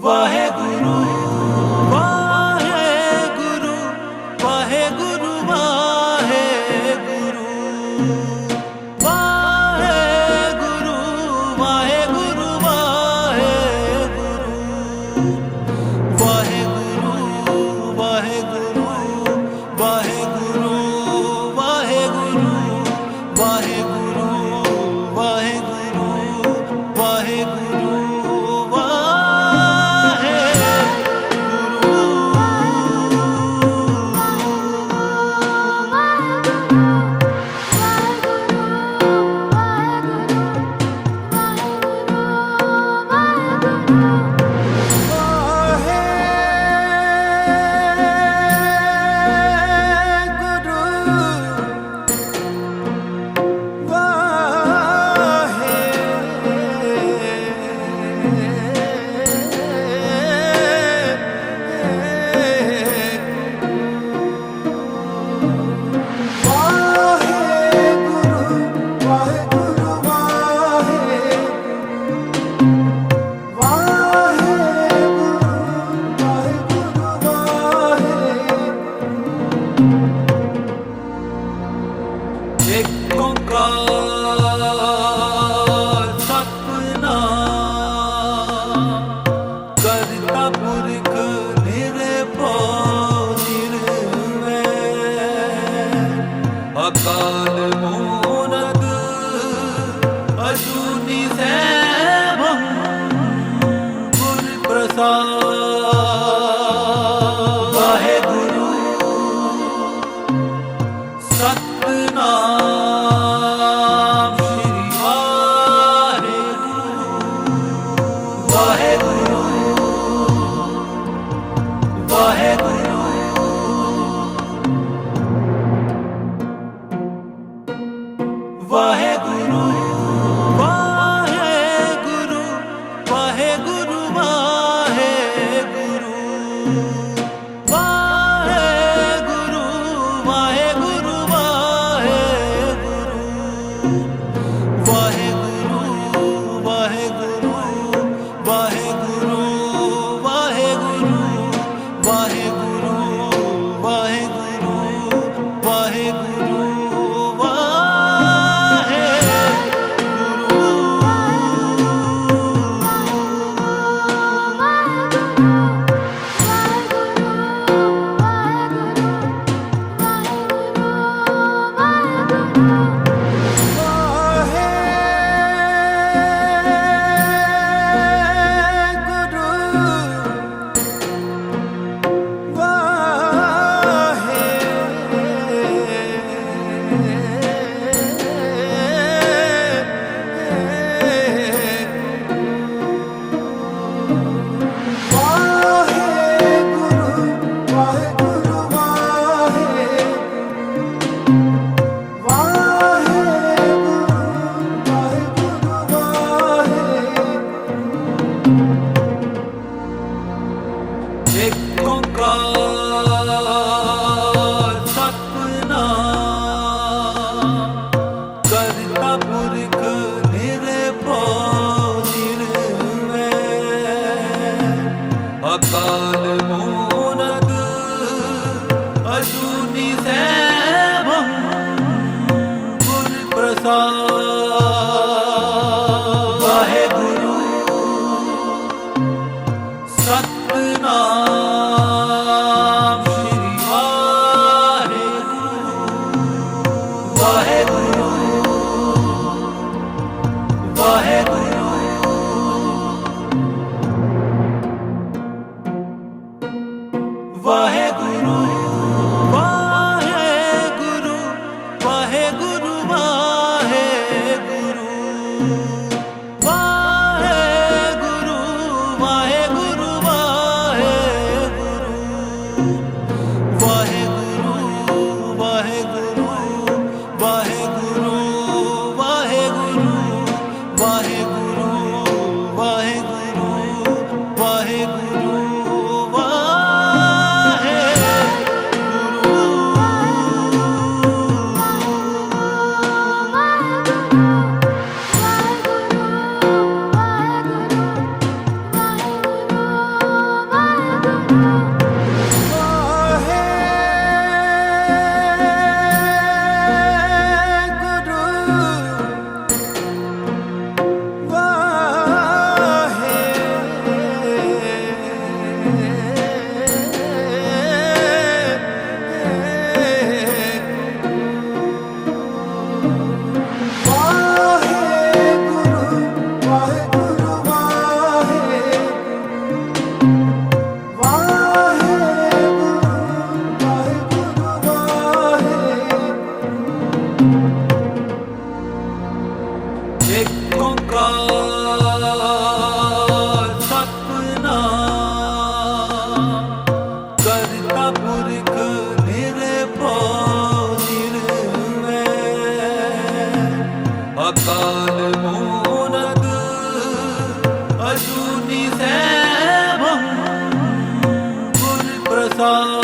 varre guru. Baba. Satnam. Sri Waheguru Waheguru Waheguru Waheguru Waheguru Waheguru. 다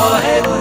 forever.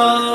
Allah